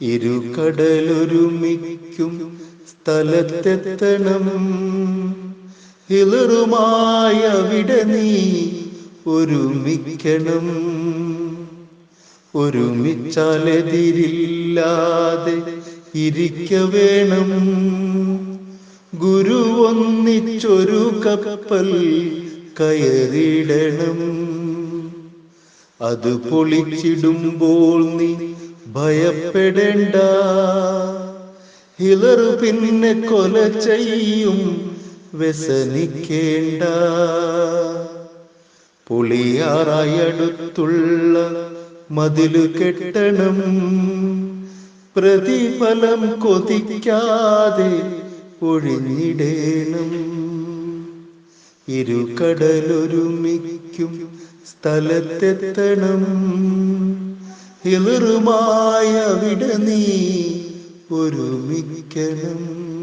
ഇരുകടലൊരുമിക്കും സ്ഥലത്തെത്തണം. ഹിളറുമായ അവിടെ നീ ഒരുമിക്കണം. ഒരുമിച്ചാലെതിരില്ലാതെ ഇരിക്ക വേണം ഗുരു ഒന്നിച്ചൊരു കപ്പൽ കയറിടണം അത് പൊളിച്ചിടുമ്പോൾ നീ ഭയപ്പെടേണ്ട. ഹിലറു പിന്നെ കൊല ചെയ്യും. വ്യസനിക്കേണ്ട. പുളിയാറായടുത്തുള്ള മതിൽ കെട്ടണം. പ്രതിഫലം കൊതിക്കാതെ ഒഴിഞ്ഞിടേണം. ഇരുകടലൊരുമിക്കും സ്ഥലത്തെത്തണം. ഹിളറുമായ വിട നീ ഒരുമിക്കണം.